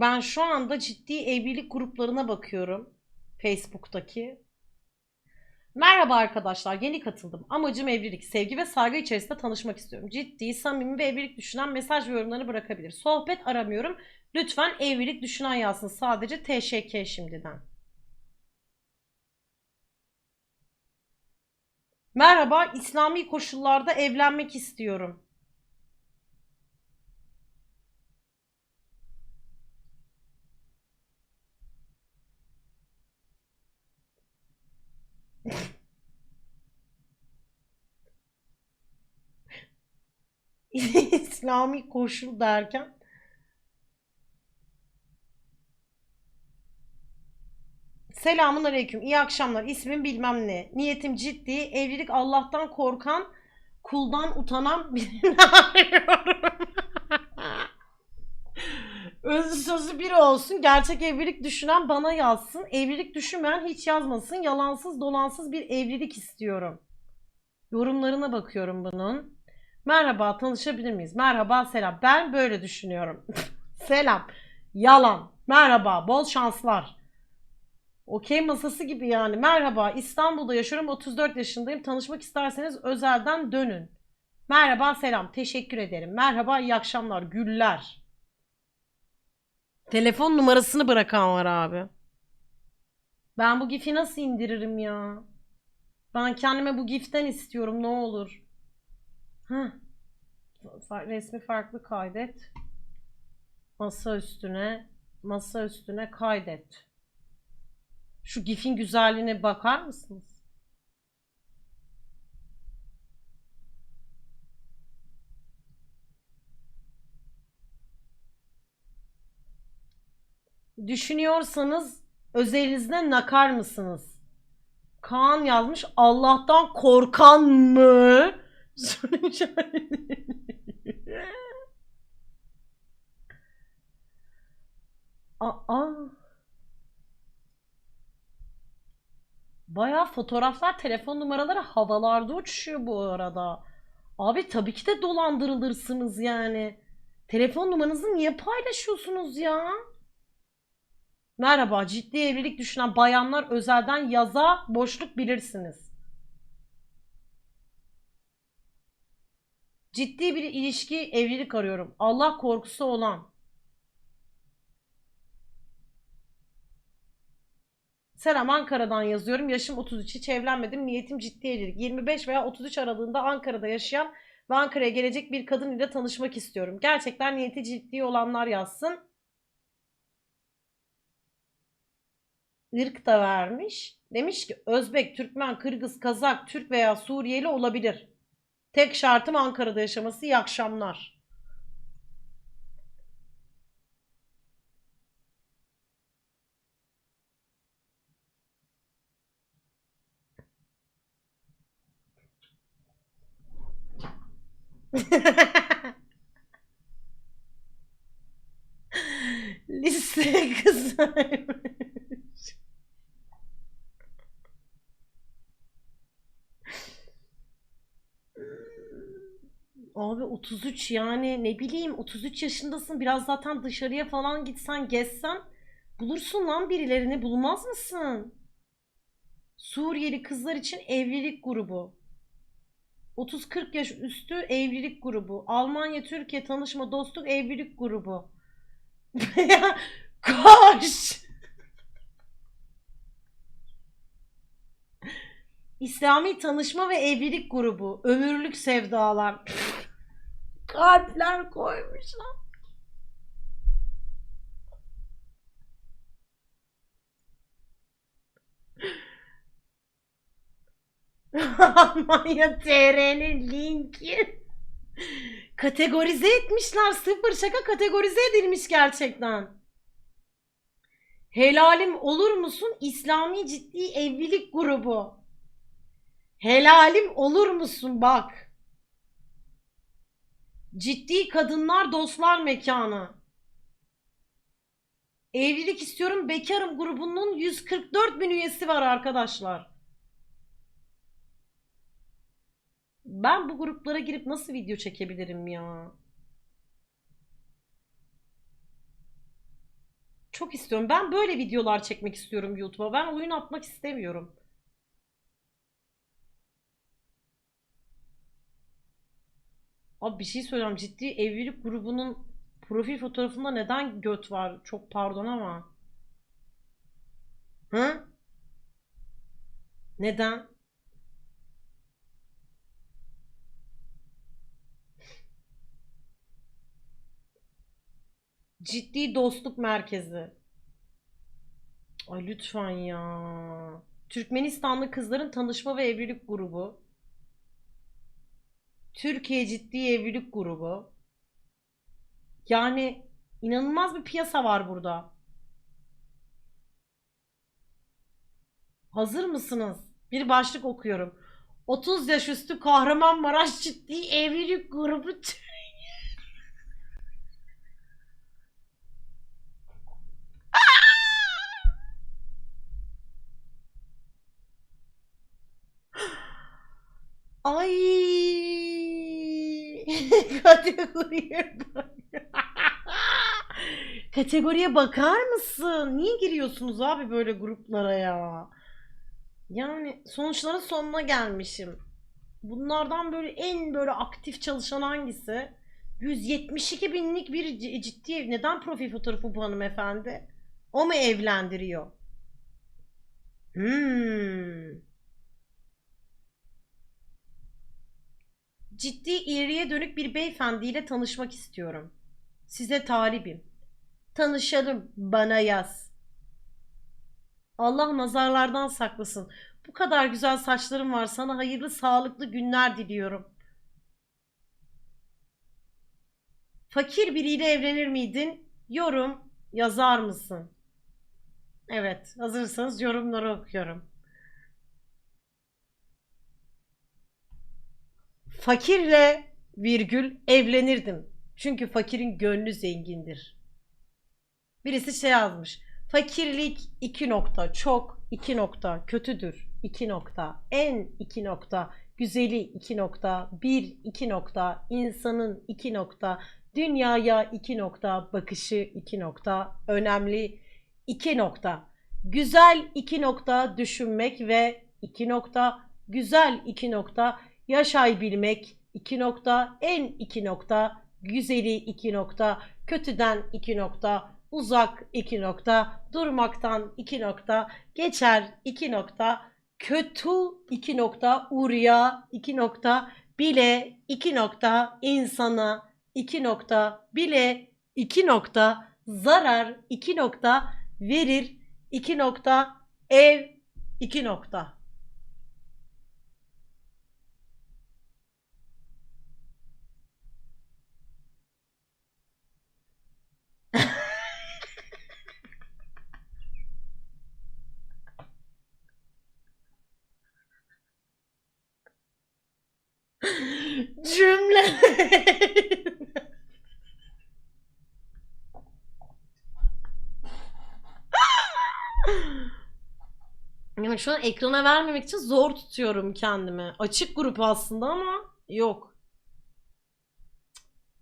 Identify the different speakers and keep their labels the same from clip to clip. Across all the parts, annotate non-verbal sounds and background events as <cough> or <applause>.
Speaker 1: Ben şu anda ciddi evlilik gruplarına bakıyorum. Facebook'taki. Merhaba arkadaşlar, yeni katıldım. Amacım evlilik, sevgi ve saygı içerisinde tanışmak istiyorum. Ciddi, samimi ve evlilik düşünen mesaj ve yorumlarını bırakabilir. Sohbet aramıyorum. Lütfen evlilik düşünen yazsın. Sadece TŞK şimdiden. Merhaba, İslami koşullarda evlenmek istiyorum. <laughs> İslami koşul derken Selamun aleyküm. İyi akşamlar. İsmim bilmem ne. Niyetim ciddi. Evlilik Allah'tan korkan, kuldan utanan birini <laughs> arıyorum. Özü sözü biri olsun. Gerçek evlilik düşünen bana yazsın. Evlilik düşünmeyen hiç yazmasın. Yalansız dolansız bir evlilik istiyorum. Yorumlarına bakıyorum bunun. Merhaba, tanışabilir miyiz? Merhaba, selam. Ben böyle düşünüyorum. <laughs> selam. Yalan. Merhaba, bol şanslar. Okey masası gibi yani. Merhaba, İstanbul'da yaşıyorum. 34 yaşındayım. Tanışmak isterseniz özelden dönün. Merhaba, selam. Teşekkür ederim. Merhaba, iyi akşamlar. Güller. Telefon numarasını bırakan var abi. Ben bu gifi nasıl indiririm ya? Ben kendime bu giften istiyorum ne olur. Heh. Resmi farklı kaydet. Masa üstüne, masa üstüne kaydet. Şu gifin güzelliğine bakar mısınız? Düşünüyorsanız özelinizde nakar mısınız? Kaan yazmış Allah'tan korkan mı? <laughs> Aa. Bayağı fotoğraflar, telefon numaraları havalarda uçuşuyor bu arada. Abi tabii ki de dolandırılırsınız yani. Telefon numaranızı niye paylaşıyorsunuz ya? Merhaba, ciddi evlilik düşünen bayanlar özelden yaza boşluk bilirsiniz. Ciddi bir ilişki, evlilik arıyorum. Allah korkusu olan. Selam Ankara'dan yazıyorum. Yaşım 33 hiç evlenmedim. Niyetim ciddi evlilik. 25 veya 33 aralığında Ankara'da yaşayan ve Ankara'ya gelecek bir kadın ile tanışmak istiyorum. Gerçekten niyeti ciddi olanlar yazsın. Irk da vermiş. Demiş ki Özbek, Türkmen, Kırgız, Kazak, Türk veya Suriyeli olabilir. Tek şartım Ankara'da yaşaması. İyi akşamlar. <laughs> Liste kısaymış. Abi 33 yani ne bileyim 33 yaşındasın biraz zaten dışarıya falan gitsen gezsen bulursun lan birilerini bulmaz mısın? Suriyeli kızlar için evlilik grubu. 30-40 yaş üstü evlilik grubu. Almanya Türkiye tanışma dostluk evlilik grubu. <laughs> Koş. İslami tanışma ve evlilik grubu. Ömürlük sevdalar. Kalpler koymuşlar. <laughs> Almanya TR'nin linki. Kategorize etmişler. Sıfır şaka kategorize edilmiş gerçekten. Helalim olur musun? İslami ciddi evlilik grubu. Helalim olur musun bak. Ciddi kadınlar dostlar mekanı. Evlilik istiyorum bekarım grubunun 144 bin üyesi var arkadaşlar. Ben bu gruplara girip nasıl video çekebilirim ya? Çok istiyorum. Ben böyle videolar çekmek istiyorum YouTube'a. Ben oyun atmak istemiyorum. Abi bir şey söyleyeceğim. Ciddi evlilik grubunun profil fotoğrafında neden göt var? Çok pardon ama. Hı? Neden? Ciddi dostluk merkezi. Ay lütfen ya. Türkmenistanlı kızların tanışma ve evlilik grubu. Türkiye ciddi evlilik grubu. Yani inanılmaz bir piyasa var burada. Hazır mısınız? Bir başlık okuyorum. 30 yaş üstü Kahramanmaraş ciddi evlilik grubu. Kategoriye. Kategoriye bakar mısın? Niye giriyorsunuz abi böyle gruplara ya? Yani sonuçların sonuna gelmişim. Bunlardan böyle en böyle aktif çalışan hangisi? 172 binlik bir ciddi neden profil fotoğrafı bu hanımefendi? O mu evlendiriyor? Hmm. Ciddi ileriye dönük bir beyefendiyle tanışmak istiyorum. Size talibim. Tanışalım, bana yaz. Allah nazarlardan saklasın. Bu kadar güzel saçların var. Sana hayırlı, sağlıklı günler diliyorum. Fakir biriyle evlenir miydin? Yorum yazar mısın? Evet, hazırsanız yorumları okuyorum. Fakirle virgül evlenirdim. Çünkü fakirin gönlü zengindir. Birisi şey yazmış. Fakirlik iki nokta çok iki nokta kötüdür iki nokta en iki nokta güzeli iki nokta bir iki nokta insanın iki nokta dünyaya iki nokta bakışı iki nokta önemli iki nokta güzel iki nokta düşünmek ve iki nokta güzel iki nokta yaşay bilmek iki nokta en iki nokta güzeli iki nokta kötüden iki nokta uzak iki nokta durmaktan iki nokta geçer iki nokta kötü iki nokta uğraya iki nokta bile iki nokta insana iki nokta bile iki nokta zarar iki nokta verir iki nokta ev iki nokta. Cümle. Yani şu an ekrana vermemek için zor tutuyorum kendimi. Açık grup aslında ama yok.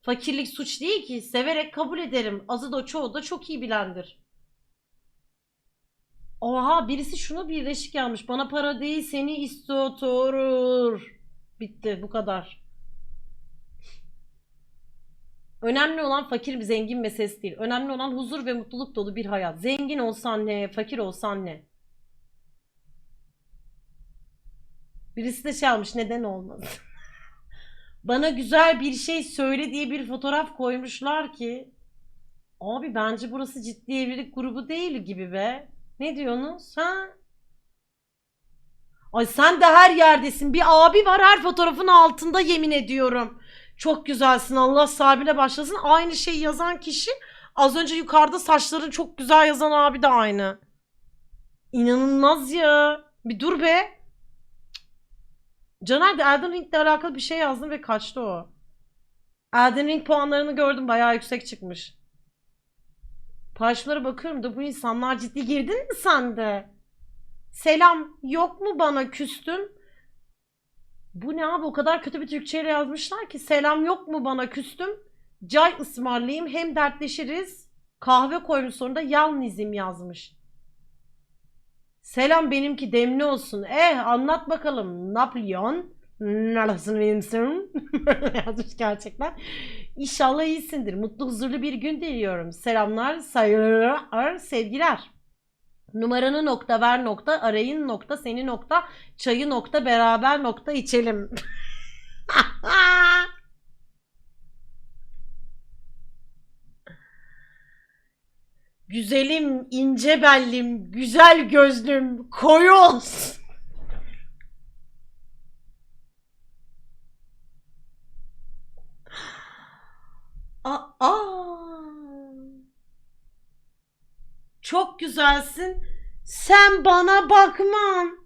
Speaker 1: Fakirlik suç değil ki. Severek kabul ederim. Azı da çoğu da çok iyi bilendir. Oha birisi şunu birleşik yazmış. Bana para değil seni istiyor. Bitti bu kadar. Önemli olan fakir bir zengin meselesi değil. Önemli olan huzur ve mutluluk dolu bir hayat. Zengin olsan ne, fakir olsan ne? Birisi de şey almış neden olmaz? <laughs> Bana güzel bir şey söyle diye bir fotoğraf koymuşlar ki. Abi bence burası ciddi evlilik grubu değil gibi be. Ne diyorsunuz? Ha? Ay sen de her yerdesin. Bir abi var her fotoğrafın altında yemin ediyorum. Çok güzelsin. Allah sahibiyle başlasın. Aynı şeyi yazan kişi az önce yukarıda saçların çok güzel yazan abi de aynı. İnanılmaz ya. Bir dur be. Caner de Elden Ring'le alakalı bir şey yazdım ve kaçtı o. Elden Ring puanlarını gördüm. Bayağı yüksek çıkmış. Paylaşımlara bakıyorum da bu insanlar ciddi girdin mi sen de? Selam yok mu bana küstün? Bu ne abi o kadar kötü bir Türkçeyle yazmışlar ki selam yok mu bana küstüm? Cay ısmarlayayım hem dertleşiriz Kahve koymuş sonunda yalnızım yazmış. Selam benimki demli olsun. Eh anlat bakalım. Napolyon. Nasılsın? <laughs> yazmış gerçekten. İnşallah iyisindir. Mutlu huzurlu bir gün diliyorum. Selamlar, saygılar, sevgiler. Numaranı nokta ver nokta arayın nokta seni nokta çayı nokta beraber nokta içelim. <laughs> Güzelim, ince bellim, güzel gözlüm, koyu olsun. Aa. Güzelsin. Sen bana bakman.